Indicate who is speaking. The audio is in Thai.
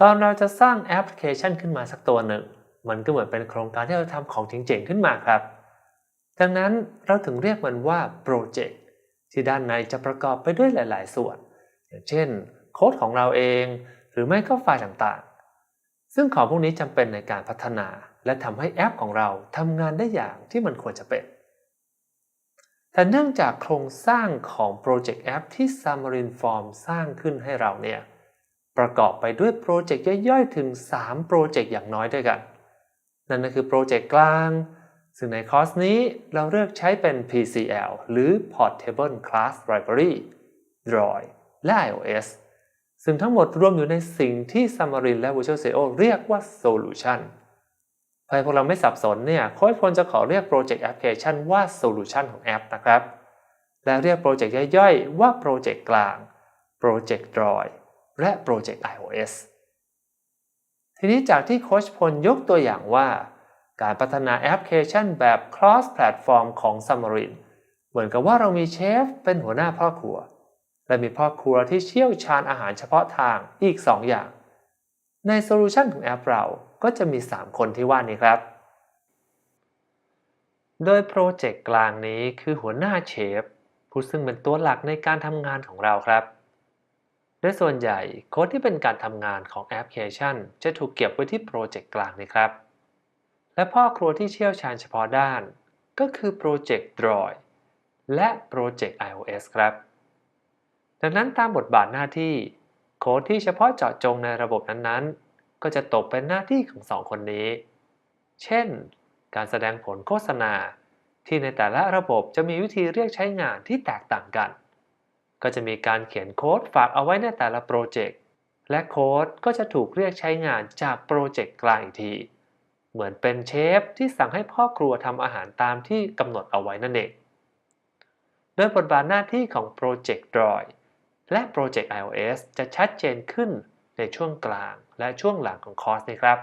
Speaker 1: ตอนเราจะสร้างแอปพลิเคชันขึ้นมาสักตัวหนึ่ง มันก็เหมือนเป็นโครงการที่เราทำของเจ๋งๆขึ้นมาครับ ดังนั้นเราถึงเรียกมันว่าโปรเจกต์ที่ด้านในจะประกอบไปด้วยหลาย ๆ ส่วน อย่างเช่น โค้ดของเราเอง หรือไม่ก็ไฟล์ต่างๆ ซึ่งของพวกนี้จำเป็นในการพัฒนา และทำให้แอปของเราทำงานได้อย่างที่มันควรจะเป็นแต่เนื่องจากโครงสร้างของโปรเจกต์แอปที่ Xamarin Form สร้างขึ้นให้เราเนี่ย ประกอบไปด้วยโปรเจกต์ย่อยๆ ถึง 3 โปรเจกต์อย่างน้อยด้วยกัน นั่นก็คือโปรเจกต์กลาง ซึ่งในคอร์สนี้เราเลือกใช้เป็น PCL หรือ Portable Class Library Droid และ iOS ซึ่งทั้งหมดรวมอยู่ในสิ่งที่ Xamarin และ Visual Studio เรียกว่า Solution เพื่อให้พวกเราไม่สับสนเนี่ยโค้ชพลจะขอเรียกโปรเจกต์แอปพลิเคชันว่า Solution ของแอปนะครับ และเรียกโปรเจกต์ย่อยๆ ว่าโปรเจกต์กลาง โปรเจกต์ Droid และโปรเจกต์ iOS ทีนี้จากที่โคชพลยกตัวอย่างว่า การพัฒนาแอปพลิเคชันแบบ cross platform ของ Xamarin เหมือนกับว่าเรามีเชฟเป็นหัวหน้าพ่อครัว และมีพ่อครัวที่เชี่ยวชาญอาหารเฉพาะทางอีก 2 อย่าง ในโซลูชันของแอปเราก็จะมี 3 คนที่ว่านี้ครับ โดยโปรเจกต์กลางนี้คือหัวหน้าเชฟผู้ซึ่งเป็นตัวหลักในการทำงานของเราครับ โดยส่วนใหญ่โค้ดที่เป็นการทำงานของแอปพลิเคชัน จะถูกเก็บไว้ที่โปรเจกต์กลางนี้ครับ และพ่อครัวที่เชี่ยวชาญเฉพาะด้าน ก็คือโปรเจกต์ Droid และโปรเจกต์ iOS ครับ ดังนั้นตามบทบาทหน้าที่ โค้ดที่เฉพาะเจาะจงในระบบนั้นๆ ก็จะตกเป็นหน้าที่ของสองคนนี้ เช่น การแสดงผลโฆษณาที่ในแต่ละระบบจะมีวิธีเรียกใช้งานที่แตกต่างกัน ก็จะมีการเขียนโค้ดฝากเอาไว้ในแต่ละโปรเจกต์และโค้ดก็จะถูกเรียกใช้งานจากโปรเจกต์กลางอีกที เหมือนเป็นเชฟที่สั่งให้พ่อครัวทำอาหารตามที่กำหนดเอาไว้นั่นเอง โดยบทบาทหน้าที่ของโปรเจกต์ Droid และโปรเจกต์ iOS จะชัดเจนขึ้นในช่วงกลางและช่วงหลังของคอร์สนี้ครับ